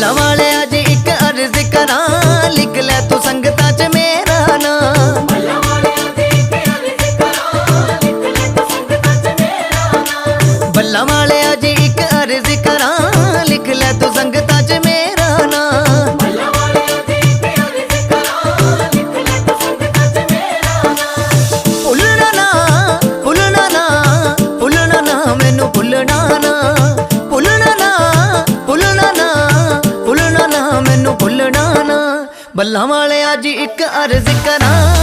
ਬੱਲਾ ਵਾਲਿਆ ਜੀ ਇੱਕ ਅਰਜ਼ ਕਰਾਂ ਲਿਖ ਲੈ ਤੂੰ ਸੰਗਤਾਂ 'ਚ ਮੇਰਾ ਨਾਂ ਬੱਲਾ ਵਾਲਿਆ ਜੀ ਇੱਕ ਅਰਜ਼ ਕਰਾਂ ਲਿਖ ਲੈ ਤੂੰ ਸੰਗਤਾਂ 'ਚ ਮੇਰਾ ਨਾਂ ਭੁੱਲਣਾ ਨਾ ਭੁੱਲਣਾ ਨਾ ਭੁੱਲਣਾ ਨਾ ਮੈਨੂੰ ਭੁੱਲਣਾ ਨਾ। ਬੱਲਾ ਵਾਲਿਆ ਜੀ ਇੱਕ ਅਰਜ਼ ਕਰਾਂ।